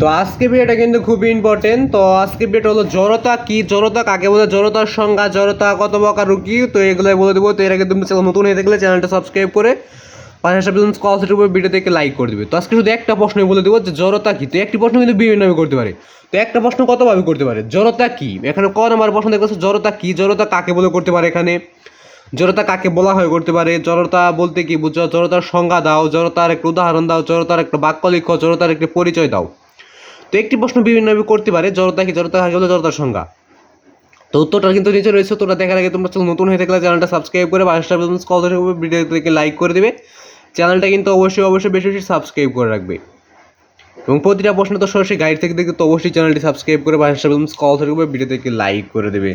তো আজকে ভিডিওটা কিন্তু খুবই ইম্পর্টেন্ট তো আজকে ভিডিওটা হলো জড়তা কি? জড়তা কাকে বলে? জড়তার সংজ্ঞা, জড়তা কত প্রকার কি তো এগুলো বলে দেবো। তো এর আগে তুমি চ্যানেল নতুন হয়ে থাকলে চ্যানেলটা সাবস্ক্রাইব করে বিজনেস কলসেটের উপর ভিডিও থেকে লাইক করে দিবে। তো আজকে শুধু একটা প্রশ্ন বলে দেবো যে জড়তা কি? তো একটি প্রশ্ন কিন্তু বিভিন্নভাবে করতে পারে। তো একটা প্রশ্ন কতভাবে করতে পারে? জড়তা কি? এখানে ক নম্বর প্রশ্ন দেখতেছো জড়তা কি? জড়তা কাকে বলে করতে পারে এখানে? জড়তা কাকে বলা হয় করতে পারে? জড়তা বলতে কি বুঝছ জড়তার সংজ্ঞা দাও, জড়তার একটা উদাহরণ দাও, জড়তার একটা বাক্য লিখো, জড়তার একটা পরিচয় দাও। তো একটি প্রশ্ন বিভিন্নভাবে করতে পারে, জড়তা কি জড়তা কাকে বলে জড়তার সংজ্ঞা। তো উত্তরটা কিন্তু নিচে রয়েছে, তোমরা দেখার আগে তোমরা নতুন হয়ে থাকলে চ্যানেলটা সাবস্ক্রাইব করে বাসটা বিজনেস কল ভিডিও থেকে লাইক করে দেবে। চ্যানেলটা কিন্তু অবশ্যই অবশ্যই বেশি বেশি সাবস্ক্রাইব করে রাখবে। এবং প্রতিটা প্রশ্ন তো সরাসরি গাইড থেকে দেখতে তো অবশ্যই চ্যানেলটি সাবস্ক্রাইব করে বিজনেস কল থেকে ভিডিও থেকে লাইক করে দেবে।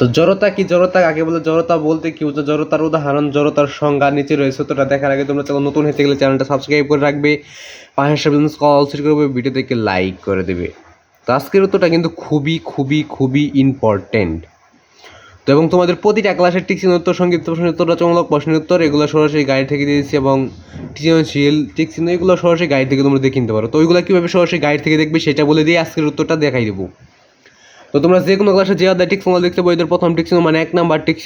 তো জড়তা কি? জড়তা আগে বলে, জড়তা বলতে কি? হচ্ছে জড়তার উদাহরণ, জড়তার সংজ্ঞা নিচে রয়েছে তোটা দেখার আগে তোমরা চ্যানেল নতুন হতে গেলে চ্যানেলটা সাবস্ক্রাইব করে রাখবে। পাশের বিজনেস কল করবে ভিডিও থেকে লাইক করে দেবে। তো আজকের উত্তরটা কিন্তু খুবই খুবই খুবই ইম্পর্টেন্ট তো এবং তোমাদের প্রতিটা ক্লাসের টিকসিন উত্তর সংগীত প্রশ্ন উত্তর, রচনামূলক প্রশ্নের উত্তর, এগুলো সরাসরি গাইড থেকে দিয়েছি এবং সৃজনশীল টিকসিন এগুলো সরাসরি গাইড থেকে তোমরা দেখে নিতে পারো। তো ওইগুলো কীভাবে সরাসরি গাইড থেকে দেখবে, সেটা বলে দিয়ে আজকের উত্তরটা দেখাই দেবো। তো তোমরা যে কোনো ক্লাসে যে আদায় টিক্স দেখছ, বইদের প্রথম টিক্স মানে এক নাম্বার টিক্স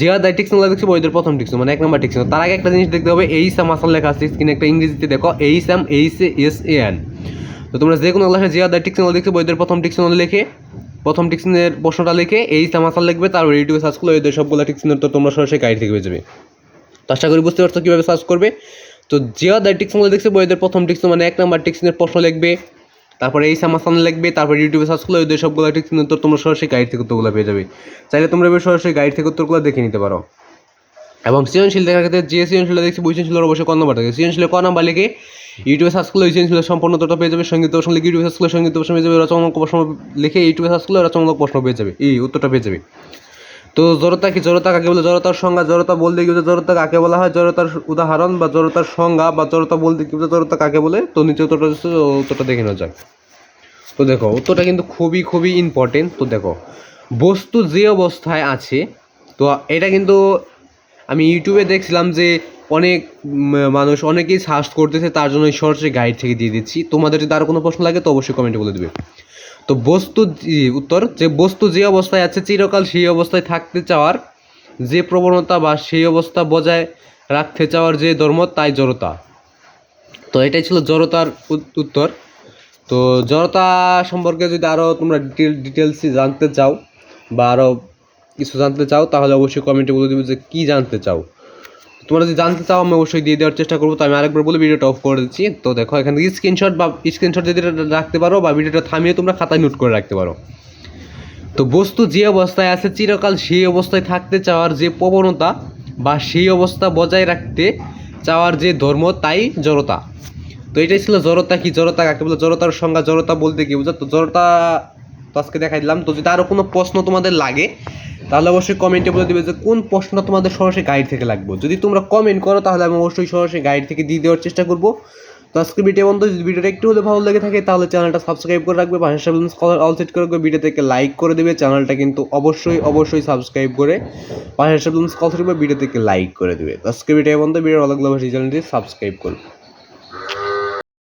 যে আদায় টিক্স দেখছ, বইদের প্রথম টিক্স মানে এক নাম্বার টিক্স তার আগে একটা জিনিস দেখতে হবে, এই সাম আসাল লেখা আছে স্ক্রিনে একটা ইংরেজিতে দেখো, এই সাম এইচ এস, এ, এন। তো তোমরা যে কোনো ক্লাসে যে আদায় টিক্স দেখছ, বইদের প্রথম টিক্স লিখে, প্রথম টিক্সিনের প্রশ্নটা লিখে, এই সাম আসাল লিখবে তারপর ইউটিউবে সার্চ করলে ওইদের সবগুলো টিক্সিনের তো তোমরা সরাসরি গাইড থেকে পেয়ে যাবে। তো আশা করি বুঝতে পারছ কীভাবে সার্চ করবে। তো যে আদায় টিক্স দেখছ, বইদের প্রথম টিক্স মানে এক নাম্বার টিক্সিনের প্রশ্ন লিখবে। তারপরে এই সামাসান লিখবে তারপর ইউটিউবে সার্চ করলে ওদের সবগুলো ঠিক উত্তর তোমরা সরাসরি গাইড থেকে উত্তরগুলো পেয়ে যাবে। চাইলে তোমরা এবার সরাসরি গাইড থেকে উত্তরগুলো দেখে নিতে পারো। এবং সৃজনশীল দেখার ক্ষেত্রে যে সৃজনশীল দেখছি বই সৃজনশীলের অবশ্যই ক নম্বর থাকে সৃজনশীল ক নাম্বার লিখে ইউটিউবে সার্চ করলে ওই সৃজনশীল সম্পূর্ণ উত্তরটা পেয়ে যাবে। সংগীত প্রশ্ন লিখে ইউটিউবে সার্চ করলে সংগীত প্রশ্ন পেয়ে যাবে, রচনামূলক প্রশ্ন লিখে ইউটিউবে সার্চ করলে রচনামূলক প্রশ্ন পেয়ে যাবে। এই উত্তরটা পেয়ে যাবে। তো জড়তা কি? জড়তা কাকে বলে? জড়তার সংজ্ঞা, জড়তা বলতে কি জড়তা কাকে বলা হয়? জড়তার উদাহরণ বা জড়তার সংজ্ঞা বা জড়তা বলতে কি জড়তা কাকে বলে? তো নিচে উত্তরটা উত্তরটা দেখে নেওয়া যাক। তো দেখো, উত্তরটা কিন্তু খুবই খুবই ইম্পর্টেন্ট তো দেখো, বস্তু যে অবস্থায় আছে, তো এটা কিন্তু আমি ইউটিউবে দেখছিলাম যে অনেক মানুষ অনেকেই সার্চ করতেছে, তার জন্য সরাসরি গাইড থেকে দিয়ে দিচ্ছি। তোমাদের যদি আরও কোনো প্রশ্ন লাগে, তো অবশ্যই কমেন্টে বলে দেবে। তো বস্তু উত্তর, যে বস্তু যে অবস্থায় আছে, চিরকাল সেই অবস্থায় থাকতে চাওয়ার যে প্রবণতা বা সেই অবস্থা বজায় রাখতে চাওয়ার যে ধর্ম, তাই জড়তা। তো এটাই ছিল জড়তার উত্তর। তো জড়তা সম্পর্কে যদি আরও তোমরা ডিটেল, ডিটেলসই জানতে চাও বা আরও কিছু জানতে চাও, তাহলে অবশ্যই কমেন্টে বলে দেবে যে কী জানতে চাও। তোমরা যদি জানতে চাও, আমি অবশ্যই দিয়ে দেওয়ার চেষ্টা করব। তো আমি আরেকবার বলে ভিডিওটা অফ করে দিচ্ছি। তো দেখো, এখান থেকে স্ক্রিনশট বা স্ক্রিনশট যদি রাখতে পারো বা ভিডিওটা থামিয়ে তোমরা খাতায় নোট করে রাখতে পারো। তো বস্তু যে অবস্থায় আছে, চিরকাল সেই অবস্থায় থাকতে চাওয়ার যে প্রবণতা বা সেই অবস্থা বজায় রাখতে চাওয়ার যে ধর্ম, তাই জড়তা। তো এটাই ছিল জড়তা কি? জড়তা কাকে বলে? জড়তার সংজ্ঞা, জড়তা বলতে কি বুঝো? তো জড়তা, তো আজকে দেখাই দিলাম। তো যদি আরও কোনো প্রশ্ন তোমাদের লাগে তাহলে অবশ্যই কমেন্টে বলে দেবে যে কোন প্রশ্ন তোমাদের সরাসরি গাইড থেকে লাগবে। যদি তোমরা কমেন্ট করো, তাহলে আমি অবশ্যই সরাসরি গাইড থেকে দিয়ে দেওয়ার চেষ্টা করব। তো আজকে ভিডিও বন্ধু, যদি ভিডিওটা একটু হলে ভালো লেগে থাকে, তাহলে চ্যানেলটা সাবস্ক্রাইব করে রাখবে। ভাষা কলার অল সেট করে রাখবে। ভিডিও থেকে লাইক করে দেবে চ্যানেলটা কিন্তু অবশ্যই অবশ্যই সাবস্ক্রাইব করে ভাষা কল সেট ভিডিও থেকে লাইক করে দেবে। আজকে ভিডিও বন্ধু ভিডিও ভালো লাগলে চ্যানেলটি সাবস্ক্রাইব করবে।